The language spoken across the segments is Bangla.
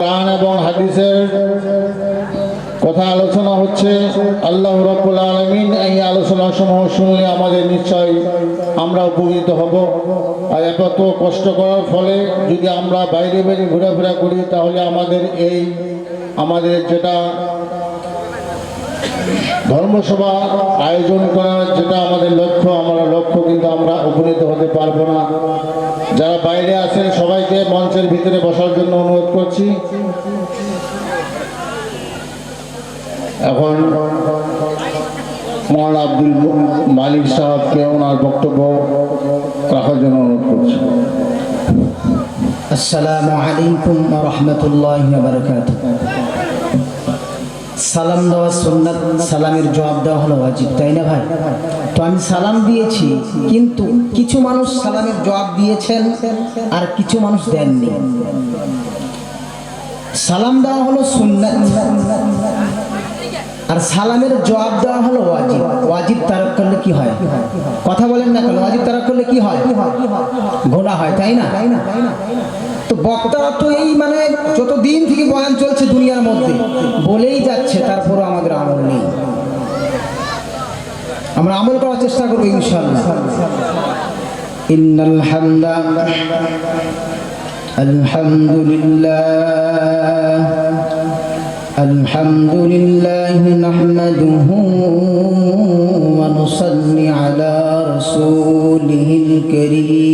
কোরআন এবং হাদিসের কথা আলোচনা হচ্ছে। আল্লাহ রব্বুল আলমিন এই আলোচনা সমূহ শুনলে আমাদের নিশ্চয় আমরা উপকৃত হব। আর এত কষ্ট করার ফলে যদি আমরা বাইরে বাইরে ঘোরাফেরা করি, তাহলে আমাদের এই, আমাদের যেটা ধর্মসভা আয়োজন করার যেটা আমাদের লক্ষ্য, আমরা লক্ষ্য কিন্তু আমরা উপনীত হতে পারব না। যারা বাইরে আছেন, সবাইকে মঞ্চের ভিতরে বসার জন্য অনুরোধ করছি। এখন মহান আব্দুল মালিক সাহেবকে ওনার বক্তব্য রাখার জন্য অনুরোধ করছি। আসসালামু আলাইকুম রহমতুল্লাহ বারকাত সালাম দেওয়া সুন্নাত, সালামের জবাব দেওয়া হলো ওয়াজিব, তাই না ভাই? তো আমি সালাম দিয়েছি, কিন্তু কিছু মানুষ সালামের জবাব দিয়েছেন আর কিছু মানুষ দেননি। সালাম দেওয়া হলো সুন্নাত, আর সালামের জবাব দেওয়া হলো ওয়াজিব। ওয়াজিব তারক করলে কি হয়? কথা বলেন না কেন, ওয়াজিব তারক করলে কি হয়? গোনা হয় তাই না তাই না? তো বক্তারা তো এই মানে যত দিন থেকে বয়ান চলছে দুনিয়ার মধ্যে বলেই যাচ্ছে তারপরও আমাদের আমল নেই আমরা আমল করার চেষ্টা করবো ইনশাল্লাহ ইন্নাল হামদা আলহামদুলিল্লাহ الحمد لله نحمده ونصلي على رسوله الكريم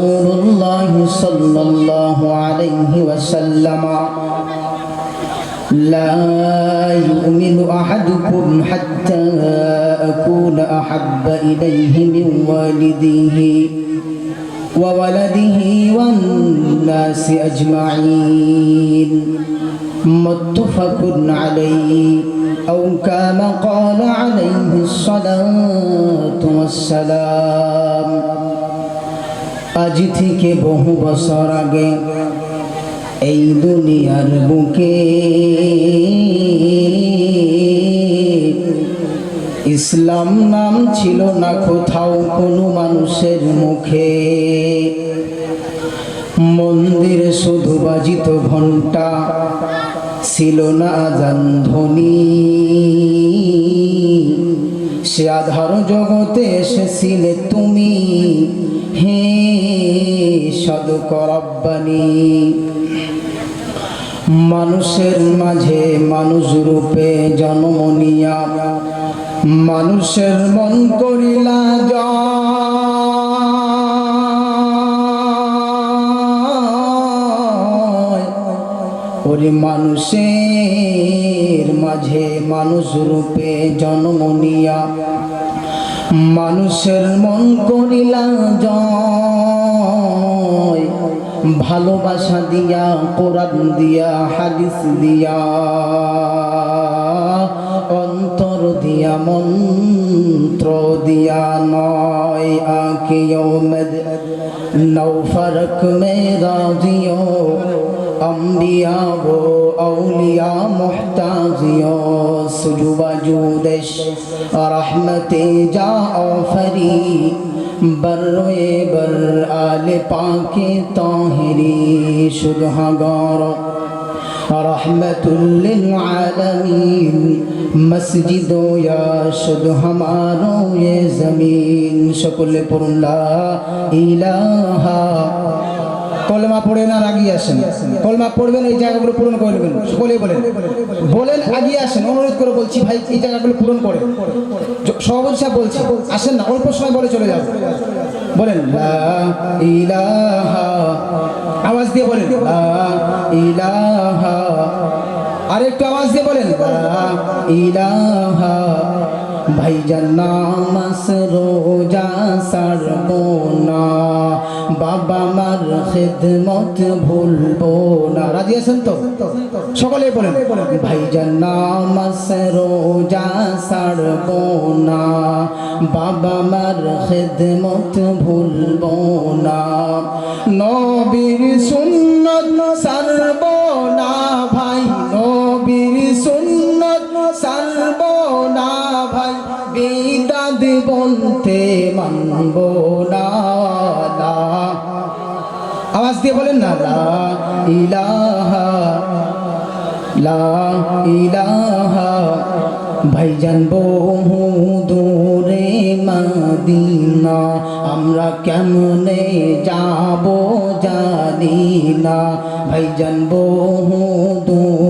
رسول الله صلى الله عليه وسلم لا يؤمن أحدكم حتى أكون أحب إليه من والديه وولده والناس أجمعين متفق عليه أو كما قال عليه الصلاة والسلام আজ থেকে বহু বছর আগে এই দুনিয়ার বুকে ইসলাম নাম ছিল না কোথাও কোনো মানুষের মুখে। মন্দিরে শুধু বাজিত ঘণ্টা ছিল না আজান ধ্বনি। সে আধার জগতে এসেছিলে তুমি। হে সদকরব্বানি মানুষের মাঝে মানুষ রূপে জন্ম নিয়া, মানুষের মন করিলা ওরে মানুষের মাঝে মানুষ রূপে জন্ম নিয়া, মানুষের মন করিলা জয়। ভালোবাসা দিয়া, কোরআন দিয়া, হাদিস দিয়া, অন্তর দিয়া, মন্ত্র দিয়া নয় আকে মেদ নৌ ফরক মে রাজিও অম্বিয়া वो অউলিয়া মোহতাজিও সুযুবাজু দেশ, রহমতে যা অফরি বরোয়ে বর আলে পাকে তাহেরি সুবহাগর রহমতুল্লিল আলমিন মসজিদো ইয়া শুধ হমারো এ জমিন সকলে পড়ুল্লা ইলাহা কলমা পড়ে না আগিয়ে আসেন কলমা পড়বেন এই জায়গাগুলো পূরণ করবেন সকলেই বলেন বলেন আগে আসেন অনুরোধ করে বলছি ভাই এই জায়গাগুলো পূরণ করে সভাপতি সাহেব বলছে, আসেন না, অল্প সময় বলে চলে যাব। বলেন আওয়াজ দিয়ে বলেন আর একটু আওয়াজ দিয়ে বলেন ইলাহা ভাইজান নামাস রোজা সারবো না। বাবা মার খেদমত ভুলবো না। রাজি আছেন তো? সকলে বলেন ভাইজান নামাস রোজা সারবো না। বাবা মার খেদমত ভুলবো না। নবীর সুন্নত সারবো না ভাই। নবীর সুন্নত সারবো না ভাই। বিদাদ বলতে মানবো না। আওয়াজ দিয়ে বলেন না ইলাহা, লা ইলাহা ভাইজান বহু দূরে মদিনা, আমরা কেমনে যাব জানি না ভাইজান বহু দূরে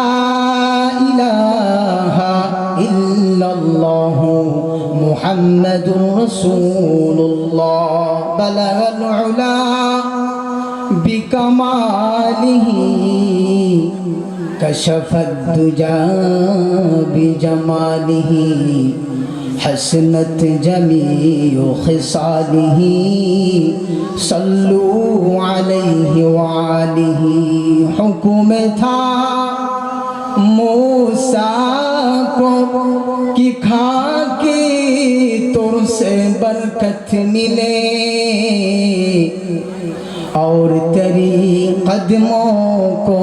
محمد رسول الله. بلغ العلا بكماله كشف الدجى بجماله. حسنت جميع خصاله. صلوا عليه وعاله حكم تھا موسیٰ کو کی کھا سے برکت ملے اور تری قدموں کو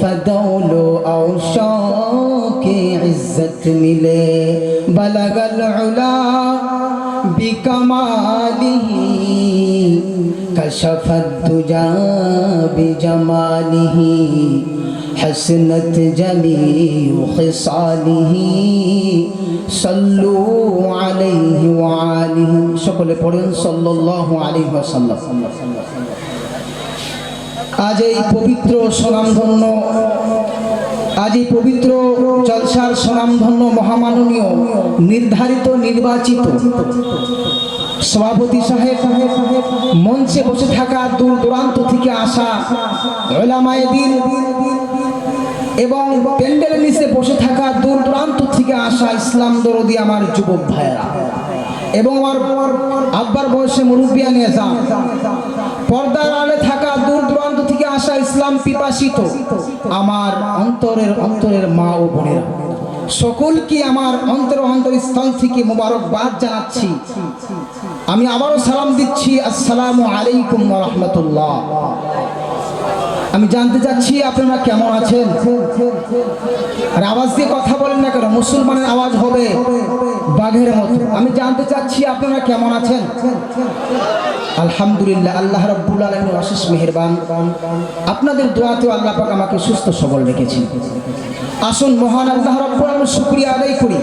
فدول اوشوں کی عزت ملے۔ بلغ العلا بکمالی کشف الدجا بجمالی حسنت جميع خصاله. صلوا عليه وآله. সকলে পড়েন, সাল্লাল্লাহু আলাইহি ওয়াসাল্লাম। আজ এই পবিত্র সনামধন্য আজ এই পবিত্র জলসার সনামধন্য মহামাননীয়, নির্ধারিত, নির্বাচিত সভাপতি সাহেব মঞ্চে বসে থাকা দূর দূরান্ত থেকে আসা দিন এবং প্যান্ডেলের নিচে বসে থাকা দূর দূরান্ত থেকে আসা ইসলাম দরদি আমার যুবক ভাইয়েরা এবং আমার আব্বার বয়সে মুরব্বিয়া নিয়ে যান পর্দার আড়ে থাকা দূর দূরান্ত থেকে আসা ইসলাম পিপাসিত আমার অন্তরের অন্তরের মা ও বোনেরা। সকলকে আমার অন্তর অন্তর স্থল থেকে মোবারকবাদ জানাচ্ছি। আমি আবারও সালাম দিচ্ছি। আসসালামু আলাইকুম রহমতুল্লাহ। আমি জানতে চাচ্ছি আপনারা কেমন আছেন? আর আওয়াজ দিয়ে কথা বলেন না কেন, মুসলমানের আওয়াজ হবে বাঘের মতো। আমি জানতে চাচ্ছি আপনারা কেমন আছেন? আলহামদুলিল্লাহ, আল্লাহ রব্বুল আলমীর অশেষ মেহেরবান। আপনাদের দোয়াতেও আল্লাহ পাক আমাকে সুস্থ সবল রেখেছেন। আসুন মহান আল্লাহ রব্বুল আলমীর শুক্রিয়া আদায় করি।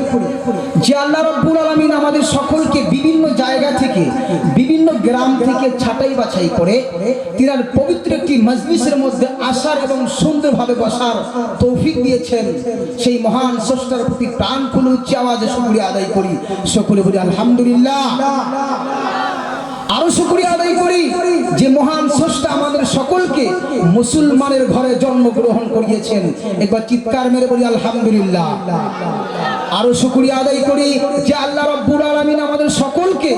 যে আল্লাহ রব্বুল আলমিন আমাদের সকলকে বিভিন্ন জায়গা থেকে, বিভিন্ন গ্রাম থেকে ছাঁটাই বাছাই করে, তিনার পবিত্র একটি মজলিসের মধ্যে আসার এবং সুন্দরভাবে বসার তৌফিক দিয়েছেন। সেই মহান স্রষ্টার প্রতি প্রাণ খুলে উচ্চ আওয়াজে শুক্রিয়া আদায় করি। সকলে বলি, আলহামদুলিল্লাহ। আরও শুক্রিয়া আদায় করি, যে মহান স্রষ্টা আমাদের সকলকে মুসলমানের ঘরে জন্মগ্রহণ করিয়েছেন। একবার চিৎকার মেরে বলি, আলহামদুলিল্লাহ। আরও শুক্রিয়া আদায় করি, যে আল্লাহ রব্বুল আলামিন আমাদের সকলকে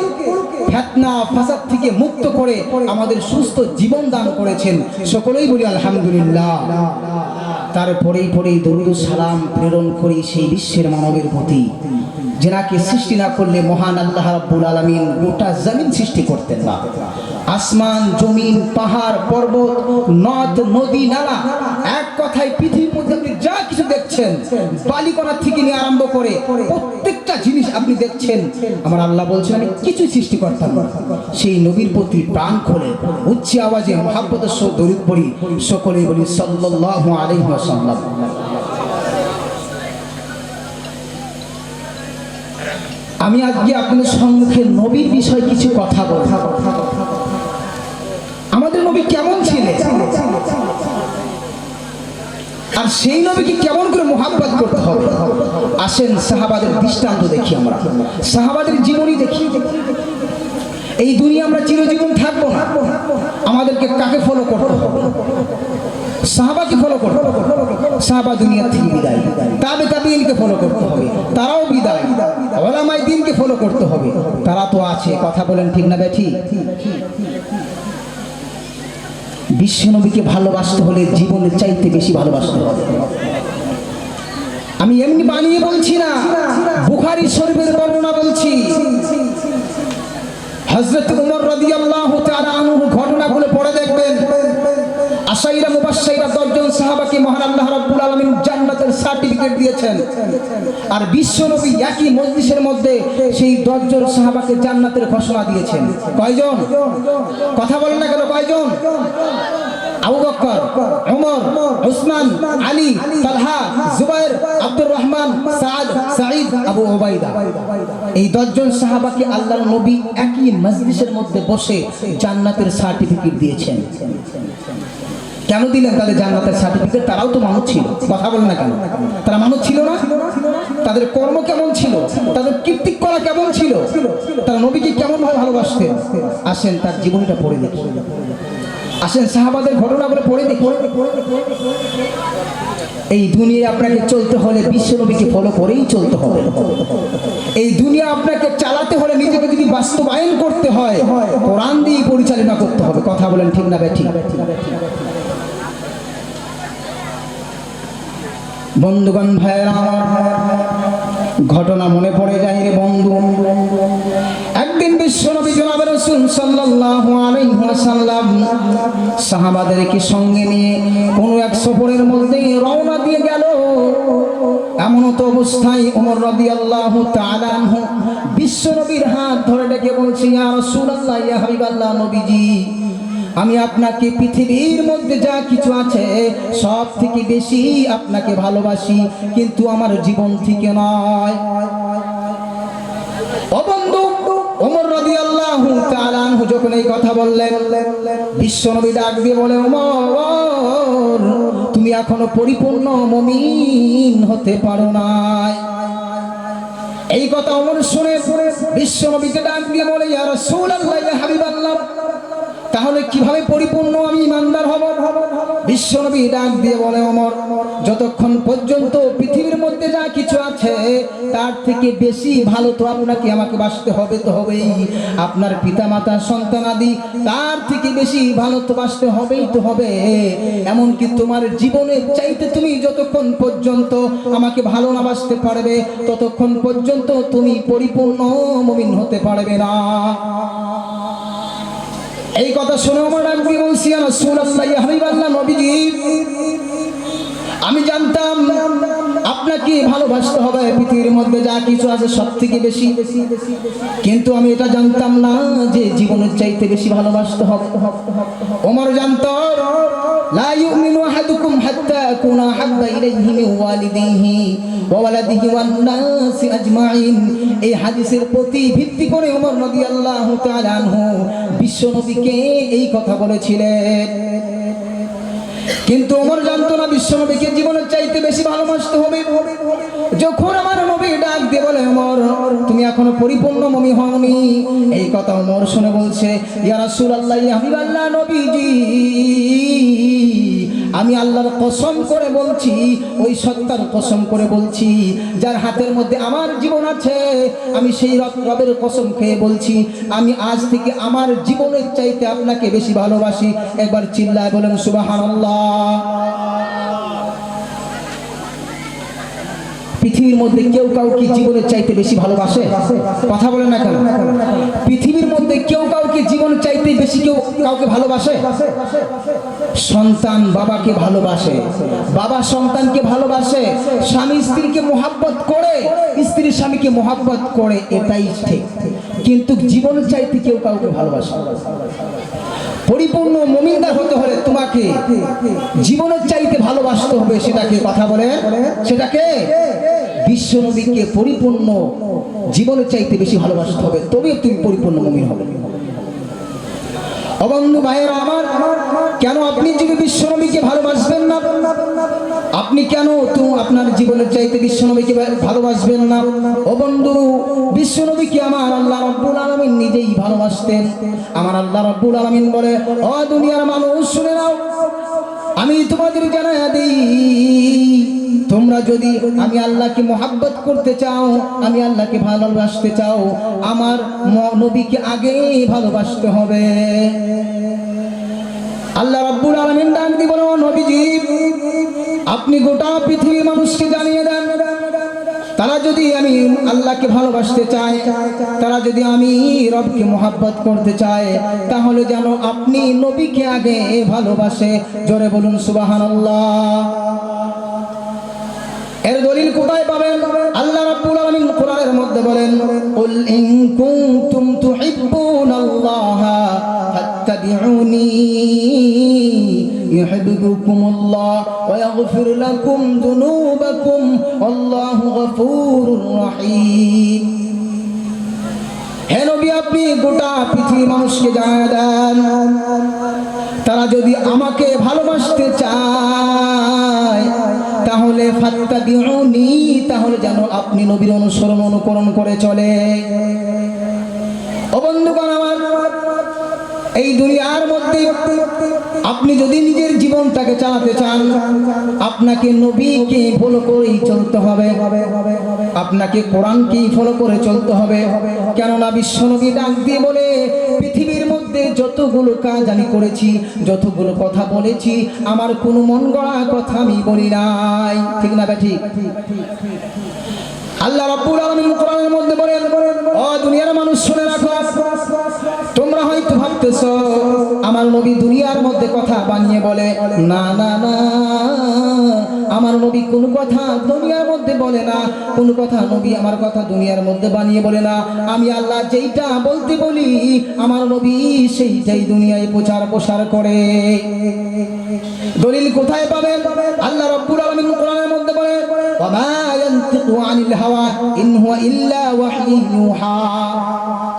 ফেতনা, ফাসাদ থেকে মুক্ত করে আমাদের সুস্থ জীবন দান করেছেন। সকলেই বলি আলহামদুলিল্লাহ। তারপরেই পরেই দরুদ সালাম প্রেরণ করি সেই বিশ্বের মানবের প্রতি। যেনাকে সৃষ্টি না করলে মহান আল্লাহ রাব্বুল আলামিন গোটা জমিন সৃষ্টি করতেন না। আসমান, জমিন, পাহাড়, পর্বত, নদ, নদী, নালা, এক কথায় পৃথিবীর মধ্যে যা কিছু দেখছেন, বালিকণা থেকে নিয়ে আরম্ভ করে প্রত্যেকটা জিনিস আপনি দেখছেন, আমার আল্লাহ বলছেন, আমি কিছু সৃষ্টি করতাম সেই নবীর প্রতি প্রাণ খোলে, উচ্চ আওয়াজে, মহাব্বতের দরুদ পড়ি, সকলেই বলি, সাল্লাল্লাহু আলাইহি ওয়াসাল্লাম। আমি আজকে আপনাদের সম্মুখে নবীর বিষয়ে কিছু কথা বলব। আমাদের নবী কেমন ছিলেন? আর সেই নবীকে কেমন করে মোহাব্বত করতে আসেন সাহাবাদের দৃষ্টান্ত দেখি আমরা। সাহাবাদের জীবনী দেখি। এই দুনিয়া আমরা চিরজীবন থাকব না। আমাদেরকে কাকে ফলো করতে হবে? সাহাবাকে ফলো করতে হবে। সাহাবা দুনিয়া থেকে বিদায়। তাবে তাবিনকে ফলো করতে হবে। তারাও বিদায়। ওলামাই দিনকে ফলো করতে হবে। তারা তো আছে, কথা বলেন ঠিক না বেঠি বিশ্বনবীকে ভালোবাসতে হলে জীবনের চাইতে বেশি ভালোবাসতে হবে। আমি এমনি বানিয়ে বলছি না, বুখারি শরীফের বর্ণনা বলছি। হজরত উমর রাদিয়াল্লাহু তাআলা আনহুর ঘটনাগুলো পড়ে দেখবেন। আশাইরা, মুবাশশাইরা দশজন সাহাবাকে মহান আল্লাহ রাব্বুল আলামিন জান্নাতের সার্টিফিকেট দিয়েছেন। আর বিশ্বনবী একই মজলিসের মধ্যে সেই দশজন সাহাবাকে জান্নাতের ঘোষণা দিয়েছেন। কয়জন? কথা বলেন না কেন, কয়জন? আবু আলী আব্দুর রহমান এই দশজন সাহাবাকে আল্লাহর নবী একই মধ্যে বসে জান্নাতের সার্টিফিকেট দিয়েছেন। কেন দিলেন তাদের জান্নাতের সার্টিফিকেট? তারাও তো মানুষ ছিল। কথা বলেন না কেন? তারা মানুষ ছিল না? তাদের কর্ম কেমন ছিল? তাদের কীর্তিক করা কেমন ছিল? তারা নবীকে কেমন ভাবে ভালোবাসতেন? আসেন তার জীবনটা পড়ে দেখি। আসেন সাহাবাদের ঘটনা ঘটনাগুলো পড়ে দেখি। এই দুনিয়ায় আপনাকে চলতে হলে বিশ্ব নবীকে ফলো করেই চলতে হবে। এই দুনিয়া আপনাকে চালাতে হলে নিজেকে যদি বাস্তবায়ন করতে হয়, কোরআন দিয়ে পরিচালনা করতে হবে। কথা বলেন ঠিক না ব্যাঠি বন্ধুগণ, ভাইয়েরা, ঘটনা মনে পড়ে যায় রে বন্ধু। রাসূল সাল্লাল্লাহু সাহাবাদেরকে সঙ্গে নিয়ে কোনো এক সফরের মধ্যে রওনা দিয়ে গেল? এমন তো অবস্থায় ওমর তাআলা আনহু বিশ্বনবীর হাত ধরে ডেকে বলছি হাবিবাল্লাহ নবীজি, আমি আপনাকে পৃথিবীর মধ্যে যা কিছু আছে সব থেকে বেশি আপনাকে ভালোবাসি, কিন্তু আমার জীবন থেকে নয়। ও যখন এই কথা বললেন বিশ্বনবী ডাক দিয়ে বলে ওমর তুমি এখনও পরিপূর্ণ মমিন হতে পারো নাই। এই কথা অমর শুনে বিশ্বনবীকে ডাক দিয়ে বলে ইয়ার ইয়া হাবিবাল্লাহ তাহলে কীভাবে পরিপূর্ণ আমি ইমানদার হব? বিশ্বনবী ডাক দিয়ে বলে অমর যতক্ষণ পর্যন্ত পৃথিবীর মধ্যে যা কিছু আছে, তার থেকে বেশি ভালো তো আপনাকে আমাকে বাঁচতে হবে তো হবেই। আপনার পিতা মাতা সন্তান আদি, তার থেকে বেশি ভালো তো বাঁচতে হবেই তো হবে। এমনকি তোমার জীবনের চাইতে তুমি যতক্ষণ পর্যন্ত আমাকে ভালো না বাঁচতে পারবে, ততক্ষণ পর্যন্ত তুমি পরিপূর্ণ মমিন হতে পারবে না। এই কথা শুনে আমার ডাক দিয়ে বলছি নবীজি। আমি জানতাম আপনাকে ভালোবাসতে হবে, পৃথিবীর মধ্যে যা কিছু আছে সব থেকে বেশি। কিন্তু আমি এটা জানতাম না যে জীবনের চাইতে বেশি ভালোবাসতে হবে। ওমর জানতো কিন্তু ওমর জানতো না বিশ্ব নবীকে জীবনের চাইতে বেশি ভালোবাসতে হবে। যখন আমার নবী ডাক দিয়ে বলে ওমর তুমি এখনও পরিপূর্ণ মমি হওনি। এই কথা ওমর শুনে বলছে, ইয়া রাসূলুল্লাহ, ইয়া হাবিবাল্লাহ নবীজি। আমি আল্লাহর কসম করে বলছি, ওই সত্তার কসম করে বলছি, যার হাতের মধ্যে আমার জীবন আছে, আমি সেই রব- রবের কসম খেয়ে বলছি, আমি আজ থেকে আমার জীবনের চাইতে আপনাকে বেশি ভালোবাসি। একবার চিল্লায় বলেন, সুবহানাল্লাহ। পৃথিবীর মধ্যে কেউ কাউকে জীবনের চাইতে বেশি ভালোবাসে? কথা বলে না কেন? পৃথিবীর মধ্যে কেউ কাউকে জীবনের চাইতে বেশি কেউ কাউকে ভালোবাসে? সন্তান বাবাকে ভালোবাসে। বাবা সন্তানকে ভালোবাসে, স্বামী স্ত্রীকে মোহাব্বত করে স্ত্রী স্বামীকে মোহাব্বত করে, এটাই ঠিক। কিন্তু জীবনের চাইতে কেউ কাউকে ভালোবাসে পরিপূর্ণ মমিনদার হতে হলে তোমাকে জীবনের চাইতে ভালোবাসতে হবে, সেটাকে কথা বলে। সেটাকে বিশ্ব বিশ্বনবীকে পরিপূর্ণ জীবনের চাইতে বেশি ভালোবাসতে হবে তবে তুমি পরিপূর্ণ মমিন হবে। অবন্ধু ভাইয়েরা আমার, কেন আপনি যদি বিশ্বনবীকে ভালোবাসবেন না? আপনি কেন তো আপনার জীবনের চাইতে বিশ্বনবীকে ভালোবাসবেন না? ও বন্ধু বিশ্বনবীকে আমার আল্লাহ রব্বুল আলামিন নিজেই ভালোবাসতেন। আমার আল্লাহ রব্বুল আলামিন বলে, অ দুনিয়ার মানুষ, শুনে নাও, আমি তোমাদের জানাই দিই তোমরা যদি আমি আল্লাহকে মোহাব্বত করতে চাও, আমি আল্লাহকে ভালোবাসতে চাও, আমার নবীকে আগে ভালোবাসতে হবে। আল্লাহ রাব্বুল আলামিন ডাক দি বলো নবীজি, আপনি গোটা পৃথিবীর মানুষকে জানিয়ে দেন। তারা যদি আমি আল্লাহকে ভালোবাসতে চায়, তারা যদি আমি রবকে মোহাব্বত করতে চায়, তাহলে যেন আপনি নবীকে আগে ভালোবাসে। জোরে বলুন সুবাহান সুবহানাল্লাহ। এর দলিল কোথায় পাবেন? আল্লাহ রাব্বুল আলামিন কোরআনের মধ্যে বলেন, কুল ইন কুনতুম তুহিব্বুনাল্লাহ ফাত্তাবিউনি ইউহিব্বুকুমুল্লাহ ওয়া ইয়াগফির লাকুম যুনুবাকুম আল্লাহু গফুরুর রহিম. হে নবী, আপনি গোটা পৃথিবীর মানুষকে জানা দেন, তারা যদি আমাকে ভালোবাসতে চায় তাহলে ফাত্তা দিউনি তাহলে যেন আপনি নবীর অনুসরণ অনুকরণ করে চলে। এই দুনিয়ার মধ্যে আপনি যদি নিজের জীবনটাকে চালাতে চান, আপনাকে নবীকে ফলো করেই চলতে হবে। আপনাকে কোরআনকেই ফলো করে চলতে হবে। কেননা বিশ্বনবী ডাক দিয়ে বলে পৃথিবীর মধ্যে যতগুলো কাজ আমি করেছি, যতগুলো কথা বলেছি, আমার কোনো মন গড়া কথা আমি বলি নাই। ঠিক না ঠিক আল্লাহ রাব্বুল আলামিন কোরআনের মধ্যে বলেন, ও দুনিয়ার মানুষ, শুনে রাখো। তোমরা হয়তো ভাবতেছো, আমার নবী দুনিয়ার মধ্যে কথা বানিয়ে বলে, না না না আমার নবী কোন কথা দুনিয়ার মধ্যে বলে না, কোন কথা নবী আমার কথা দুনিয়ার মধ্যে বানিয়ে বলে না। আমি আল্লাহ যেইটা বলতে বলি, আমার নবী সেইটাই দুনিয়ায় প্রচার প্রসার করে। দলিল কোথায় পাবেন? আল্লাহ রব্বুল আলামিন কোরআনের মধ্যে বলে ওয়ামা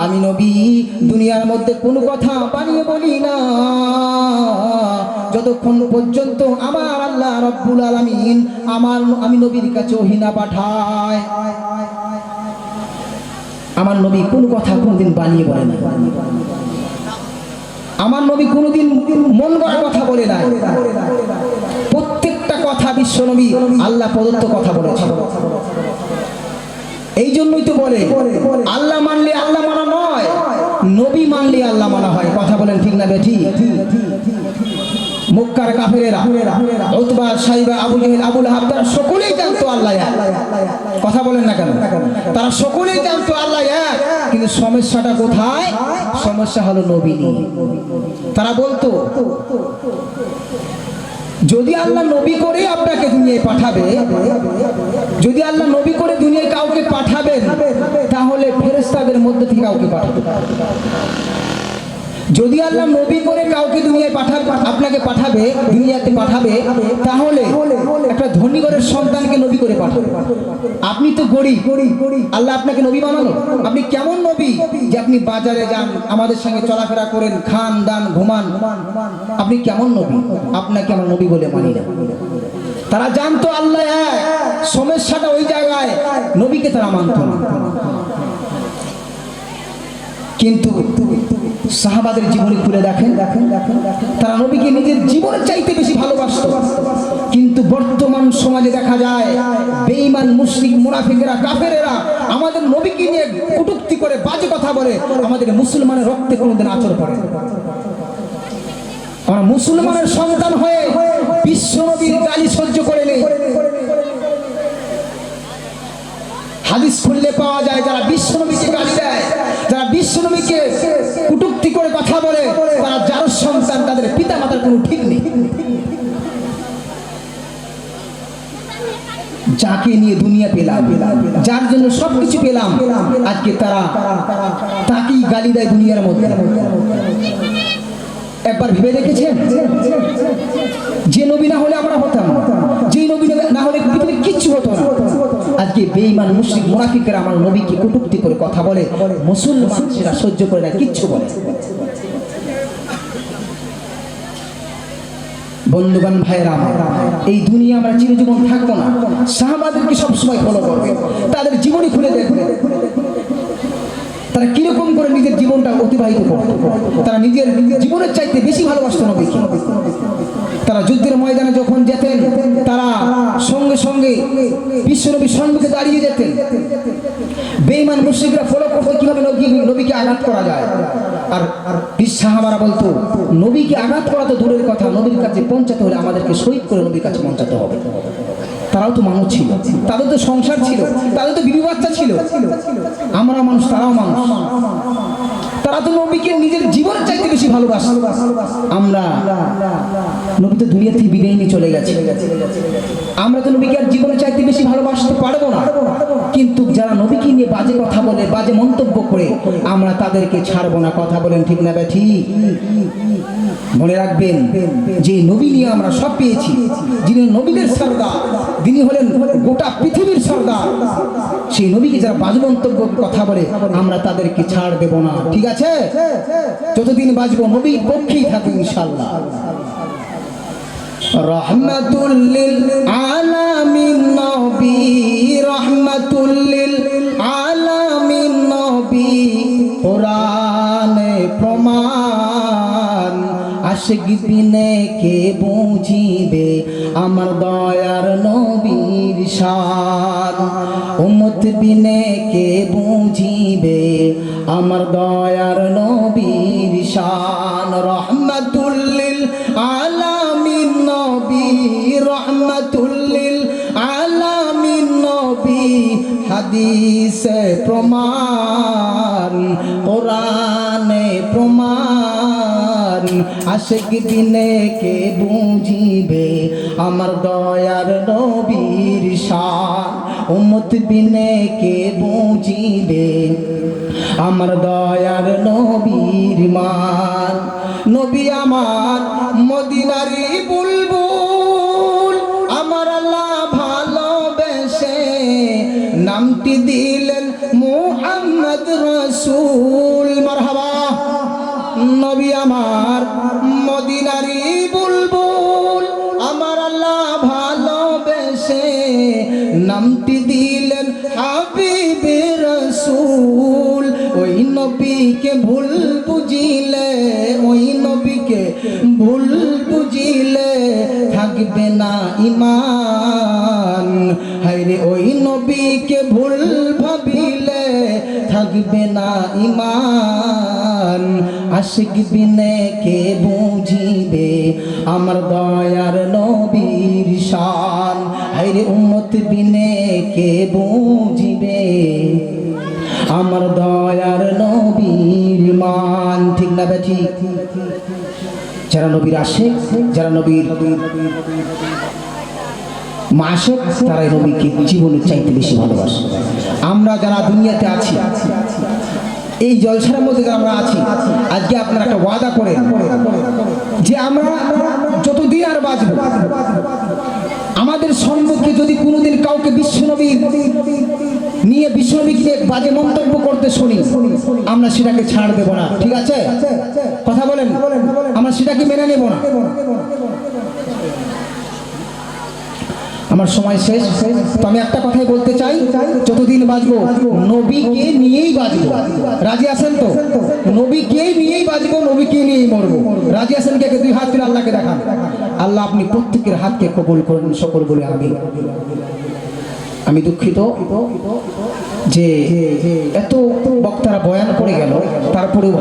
আমি নবী, দুনিয়ার মধ্যে কোনো কথা বানিয়ে বলি না। যতক্ষণ পর্যন্ত আমার আল্লাহ রব্বুল আলামিন আমার আমি নবীর কাছে ওহিনা পাঠায়। আমার নবী কোন কথা কোনদিন বানিয়ে বলে না। আমার নবী কোনোদিন মন গড়া কথা বলে প্রত্যেকটা কথা বিশ্ব নবী আল্লাহ প্রদত্ত কথা বলেছে। এই জন্যই তো বলে, আল্লাহ মানলে আল্লাহ মানা নয়, নবী মানলে আল্লাহ মানা হয়। কথা বলেন ঠিক না বেঠি? মক্কার কাফেরেরা, উতবা, সাইবা, আবু জাহেল, আবুল আহাব, তারা সকলেই জানতো আল্লাহ এক। কথা বলেন না কেন? তারা সকলেই জানতো আল্লাহ এক, কিন্তু সমস্যাটা কোথায়? সমস্যা হলো নবী তারা বলতো যদি আল্লাহ নবী করে আপনাকে দুনিয়ায় পাঠাবে, যদি আল্লাহ নবী করে দুনিয়ায় কাউকে পাঠাবেন, তাহলে ফেরেস্তাদের মধ্যে থেকে কাউকে পাঠাবে যদি আল্লাহ নবী করে কাউকে দুনিয়ায় পাঠাবে আপনাকে পাঠাবে, দুনিয়াতে পাঠাবে, তাহলে একটা ধনী ঘরের সন্তানকে নবী করে পাঠাবে। আপনি তো গরিব, আল্লাহ আপনাকে নবী বানালো। আপনি কেমন নবী যে আপনি বাজারে যান, আমাদের সঙ্গে চলাফেরা করেন, খান, দান, ঘুমান। আপনি কেমন নবী? আপনাকে আমার নবী বলে মানি না। তারা জানতো আল্লাহ এক, সমস্যাটা ওই জায়গায়, নবীকে তারা মানত না। কিন্তু সাহাবাদের জীবনী খুলে দেখেন। দেখেন দেখেন তারা নবীকে নিজের জীবনের চাইতে বেশি ভালোবাসত। কিন্তু বর্তমান সমাজে দেখা যায়, বেঈমান মুসলিম মুনাফিকেরা, কাফেরেরা আমাদের নবীকে নিয়ে কটূক্তি করে, বাজে কথা বলে, আমাদের মুসলমানের রক্তে কোনোদিন আচর পড়ে। আমরা মুসলমানের সন্তান হয়ে বিশ্ব নবীর গালি সহ্য করে নেই। হাদিস খুললে পাওয়া যায়, যারা বিশ্বনবীকে গালি দেয় যারা বিশ্বনবীকে কুটুক্তি করে কথা বলে, তারা যার সন্তান, তাদের পিতা মাতার কোনো ঠিক নেই। যাকে নিয়ে দুনিয়া পেলাম, যার জন্য সবকিছু পেলাম, আজকে তারা তাকেই গালি দেয় দুনিয়ার মধ্যে। একবার ভেবে দেখেছেন? যে নবী না হলে আমরা হতাম। যে নবী না হলে পৃথিবীর কিচ্ছু হতো না। আজকে আমার নবীকে কটূক্তি করে কথা বলে, মুসলমান সেটা সহ্য করে না, কিচ্ছু বলে। বন্ধুবান ভাইরা এই দুনিয়া আমরা চিরজীবন থাকব না। সাহাবাদেরকে সবসময় ফলো করবে। তাদের জীবনী খুলে দেখবে। তারা কীরকম করে নিজের জীবনটা অতিবাহিত করত তারা নিজের জীবনের চাইতে বেশি ভালোবাসত নবীকে। তারা যুদ্ধের ময়দানে যখন যেতেন, তারা সঙ্গে সঙ্গে বিশ্বনবীর সম্মুখে দাঁড়িয়ে যেতেন। বেঈমান মুসলিমরা ফলো করতে কীভাবে নবীকে আঘাত করা যায়? আর সাহাবারা বলতো, নবীকে আঘাত করা তো দূরের কথা, নবীর কাছে পৌঁছাতে হলে আমাদেরকে শহীদ করে নবীর কাছে পৌঁছাতে হবে। তারাও তো মানুষ ছিল, তাদের তো সংসার ছিল, তাদের তো বিবি বাচ্চা ছিল। আমরা মানুষ, তারাও মানুষ। তারা তো নবীকে নিজের জীবনের চাইতে বেশি ভালোবাসে। আমরা নবী তো দুনিয়া থেকে বিদায় নিয়ে চলে গেছে। আমরা তো নবীকে আর জীবনের চাইতে বেশি ভালোবাসতে পারব না। কিন্তু যারা নবীকে নিয়ে বাজে কথা বলে, বাজে মন্তব্য করে, আমরা তাদেরকে ছাড়বো না। কথা বলেন ঠিক না ব্যাঠি? মনে রাখবেন, যে নবী নিয়ে আমরা সব পেয়েছি, যিনি নবীদের সর্দার যিনি হলেন গোটা পৃথিবীর সর্দার। সেই নবীকে যারা বাজে মন্তব্য কথা বলে, আমরা তাদেরকে ছাড় দেব না। ঠিক আছে? যতদিন বাঁচবো নবীর পক্ষেই থাকব ইনশাল্লাহ রহমাতুল্লিল আলামিন নবী রহমাতুল্লিল আলামিন নবী কোরআনে আশিক বিনে কে বুঝিবে? আমার দয়ার নবীর শান। উম্মত বিনে কে বুঝিবে? আমার দয়ার নবীর শান। রহমাতুল্লিল আলামিন নবী, রহমাতুল্লিল আলামিন নবী। হাদিসে প্রমাণ, কোরআনে আশেক দিনে কে বুঝিবে? আমার দয়ার নবীর শান। উম্মত বিনে কে বুঝিবে? আমার দয়ার নবীর মান। নবী আমার মদিনারি বুলবুল। আমার আল্লাহ ভালোবেসে নামটি দিলেন রসুল, ওই নবীকে ভুল বুঝিলে, ওই নবীকে ভুল বুঝিলে থাকবে না ইমান হাইরে ওই নবীকে ভুল ভাবিলে থাকবে না ইমান আশিক বিনে কে বুঝিবে আমার দয়ার নবীর শান? হাইরে উম্মত বিনে কে বুঝিবে আমার দয়ার নবীর মান, ঠিক না বেঠি? যারা নবীর আসে যারা নবীর মাসক তারাই নবীকে জীবনের চাইতে বেশি ভালোবাসে। আমরা যারা দুনিয়াতে আছি, এই জলসার মধ্যে আমরা আছি, আজকে আপনারা একটা ওয়াদা করে যে আমরা যতদিন আর বাঁচব, আমাদের সম্মুখে যদি কোনোদিন কাউকে বিশ্বনবী নিয়ে বিশ্বনবীকে বাজে মন্তব্য করতে শুনি। আমরা সেটাকে ছাড় দেব না, ঠিক আছে? কথা বলেন। আমরা সেটাকে মেনে নেব না। আমার সময় শেষ। তো আমি একটা কথাই বলতে চাই, যতদিন বাঁচবো নবীকে নিয়েই বাঁচবো রাজি আছেন তো? নবীকে নিয়েই বাঁচবো নবীকে নিয়েই মরবো। রাজি আছেন কে? দুই হাত তুলে আল্লাহকে দেখান। আল্লাহ আপনি প্রত্যেকের হাতকে কবুল করুন, সকল বলে আমি আমি দুঃখিত যে এত বক্তারা বয়ান করে গেল তারপরেও